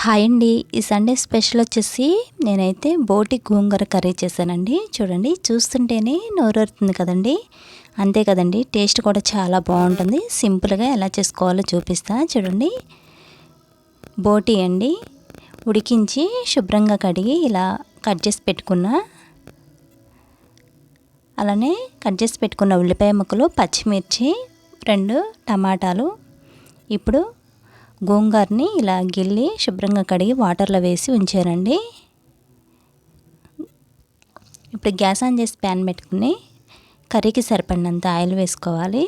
Hi అండి. ఈ Sunday special వచ్చేసి నేనైతే బోటి గోంగూర కర్రీ చేశానండి. చూడండి చూస్తుంటేనే నోరూరుతుంది కదండి. అంతే కదండి టేస్ట్ కూడా చాలా బాగుంటుంది. సింపుల్గా ఎలా చేసుకోవాలో చూపిస్తా. చూడండి. బోటి అండి ఉడికించి శుభ్రంగా కడిగి ఇలా కట్ చేసి పెట్టుకున్న అలానే కట్ చేసి పెట్టుకున్న ఉల్లిపాయ ముక్కలు పచ్చిమిర్చి రెండు టమాటాలు ఇప్పుడు గోంగూరని ఇలా గిల్లి శుభ్రంగా కడిగి వాటర్లో వేసి ఉంచారండి ఇప్పుడు గ్యాస్ ఆన్ చేసి ప్యాన్ పెట్టుకుని కర్రీకి సరిపడినంత ఆయిల్ వేసుకోవాలి.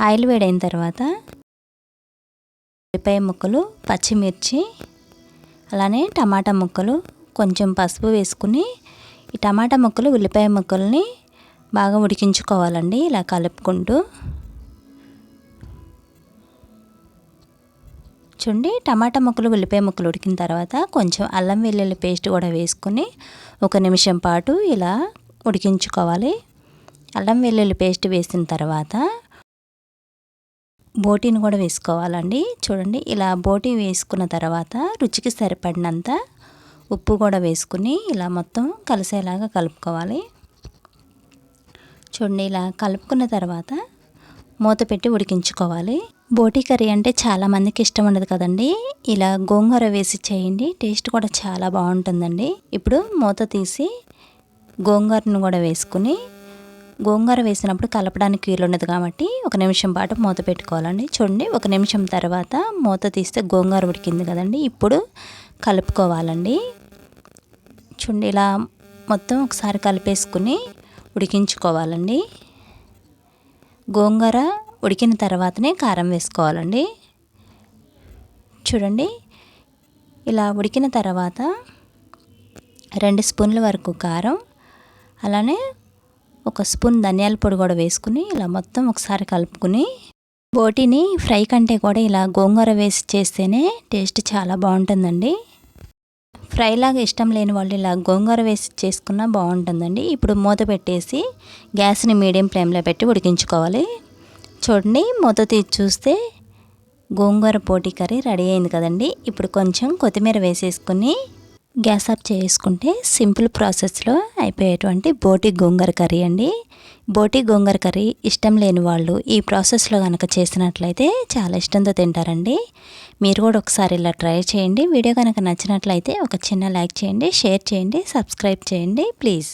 ఆయిల్ వేడైన తర్వాత ఉల్లిపాయ ముక్కలు పచ్చిమిర్చి అలానే టమాటా ముక్కలు కొంచెం పసుపు వేసుకుని ఈ టమాటా ముక్కలు ఉల్లిపాయ ముక్కల్ని బాగా ఉడికించుకోవాలండి ఇలా కలుపుకుంటూ. చూడండి టమాటా ముక్కలు ఉల్లిపాయ ముక్కలు ఉడికిన తర్వాత కొంచెం అల్లం వెల్లుల్లి పేస్ట్ కూడా వేసుకుని ఒక నిమిషం పాటు ఇలా ఉడికించుకోవాలి. అల్లం వెల్లుల్లి పేస్ట్ వేసిన తర్వాత బోటీని కూడా వేసుకోవాలండి. చూడండి ఇలా బోటీ వేసుకున్న తర్వాత రుచికి సరిపడినంత ఉప్పు కూడా వేసుకుని ఇలా మొత్తం కలిసేలాగా కలుపుకోవాలి. చూడండి ఇలా కలుపుకున్న తర్వాత మూత పెట్టి ఉడికించుకోవాలి. బోటీ కర్రీ అంటే చాలామందికి ఇష్టం ఉండదు కదండి. ఇలా గోంగూర వేసి చేయండి టేస్ట్ కూడా చాలా బాగుంటుందండి. ఇప్పుడు మూత తీసి గోంగూరను కూడా వేసుకుని గోంగూర వేసినప్పుడు కలపడానికి వీలు ఉండదు కాబట్టి ఒక నిమిషం పాటు మూత పెట్టుకోవాలండి. చూడండి ఒక నిమిషం తర్వాత మూత తీస్తే గోంగూర ఉడికింది కదండి. ఇప్పుడు కలుపుకోవాలండి. చూడండి ఇలా మొత్తం ఒకసారి కలిపేసుకుని ఉడికించుకోవాలండి. గోంగూర ఉడికిన తర్వాతనే కారం వేసుకోవాలండి. చూడండి ఇలా ఉడికిన తర్వాత రెండు స్పూన్ల వరకు కారం అలానే ఒక స్పూన్ ధనియాల పొడి కూడా వేసుకుని ఇలా మొత్తం ఒకసారి కలుపుకుని బోటిని ఫ్రై కంటే కూడా ఇలా గోంగూర వేసి చేస్తేనే టేస్ట్ చాలా బాగుంటుందండి. ఫ్రైలాగా ఇష్టం లేని వాళ్ళు ఇలా గోంగూర వేసి చేసుకున్నా బాగుంటుందండి. ఇప్పుడు మూత పెట్టేసి గ్యాస్ని మీడియం ఫ్లేమ్లో పెట్టి ఉడికించుకోవాలి. చూడండి మూత తీసి చూస్తే గోంగూర పోటీ కర్రీ రెడీ అయింది కదండి. ఇప్పుడు కొంచెం కొత్తిమీర వేసేసుకుని గ్యాస్ ఆఫ్ చేసుకుంటే సింపుల్ ప్రాసెస్లో అయిపోయేటువంటి బోటి గోంగూర కర్రీ అండి. బోటి గోంగూర కర్రీ ఇష్టం లేని వాళ్ళు ఈ ప్రాసెస్లో కనుక చేసినట్లయితే చాలా ఇష్టంతో తింటారండి. మీరు కూడా ఒకసారి ఇలా ట్రై చేయండి. వీడియో కనుక నచ్చినట్లయితే ఒక చిన్న లైక్ చేయండి షేర్ చేయండి సబ్స్క్రైబ్ చేయండి ప్లీజ్.